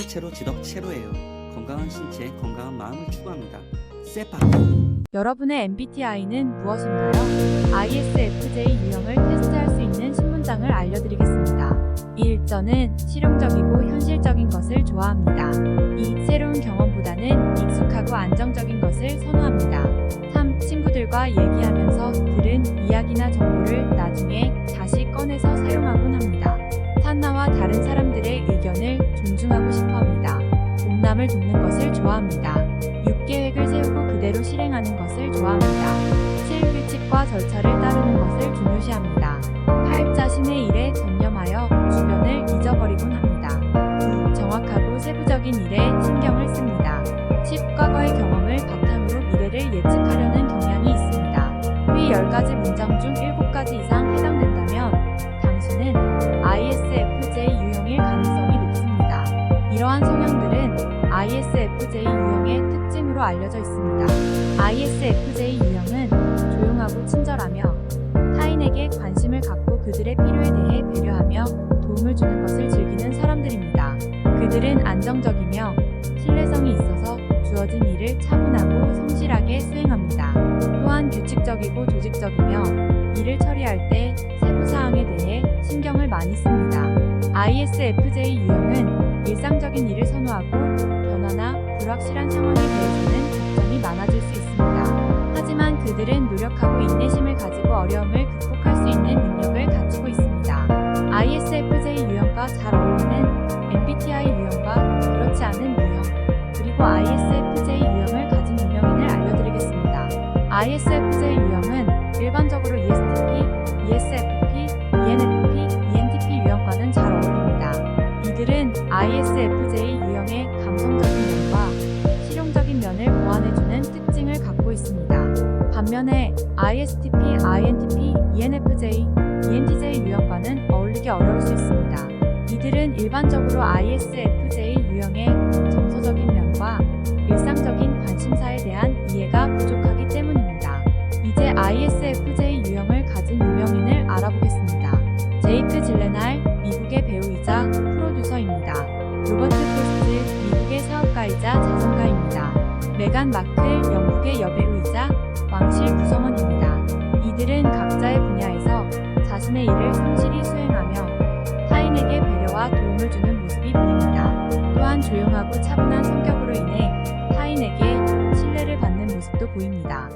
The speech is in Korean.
채로 지덕 채로예요. 건강한 신체, 건강한 마음을 추구합니다. 세파. 여러분의 MBTI는 무엇인가요? ISFJ 유형을 테스트할 수 있는 신문장을 알려드리겠습니다. 1저는 실용적이고 현실적인 것을 좋아합니다. 2. 새로운 경험보다는 익숙하고 안정적인 것을 선호합니다. 3. 친구들과 얘기하면서 들은 이야기나 정보를 나중에 다시 꺼내서 사용하곤 합니다. 산나와 다른 의견을 존중하고 싶어 합니다. 공남을 돕는 것을 좋아합니다. 6. 계획을 세우고 그대로 실행하는 것을 좋아합니다. 7. 규칙과 절차를 따르는 것을 중요시합니다. 8. 자신의 일에 전념하여 주변을 잊어버리곤 합니다. 9. 정확하고 세부적인 일에 신경을 씁니다. 10. 과거의 경험을 바탕으로 미래를 예측하려는 경향이 있습니다. 위 10가지 문장 중 7가지 이상 해당된다면 당신은 ISFJ 유 ISFJ 유형의 특징으로 알려져 있습니다. ISFJ 유형은 조용하고 친절하며 타인에게 관심을 갖고 그들의 필요에 대해 배려하며 도움을 주는 것을 즐기는 사람들입니다. 그들은 안정적이며 신뢰성이 있어서 주어진 일을 차분하고 성실하게 수행합니다. 또한 규칙적이고 조직적이며 일을 처리할 때 세부 사항에 대해 신경을 많이 씁니다. ISFJ 유형은 일상적인 일을 선호하고 변화나 불확실한 상황에 대해서는 걱정이 많아질 수 있습니다. 하지만 그들은 노력하고 인내심을 가지고 어려움을 극복할 수 있는 능력을 갖추고 있습니다. ISFJ 유형과 잘 어울리는 MBTI 유형과 그렇지 않은 유형, 그리고 ISFJ 유형을 가진 유명인을 알려드리겠습니다. ISFJ 유형은 일반적으로 ESTP, ESFP, ENFP, ENTP 유형과는 잘 어울립니다. 이들은 ISFJ 유형의 감성적인 면과 실용적인 면을 보완해주는 특징을 갖고 있습니다. 반면에 ISTP, INTP, ENFJ, ENTJ 유형과는 어울리기 어려울 수 있습니다. 이들은 일반적으로 ISFJ 유형의 정서적인 면과 일상적인 관심사에 대한 이해가 부족하기 때문입니다. 이제 ISFJ 유형을 가진 유명인을 알아보겠습니다. 제이크 질레날, 사업가이자 자선가입니다. 메간 마클, 영국의 여배우이자 왕실 구성원입니다. 이들은 각자의 분야에서 자신의 일을 성실히 수행하며 타인에게 배려와 도움을 주는 모습이 보입니다. 또한 조용하고 차분한 성격으로 인해 타인에게 신뢰를 받는 모습도 보입니다.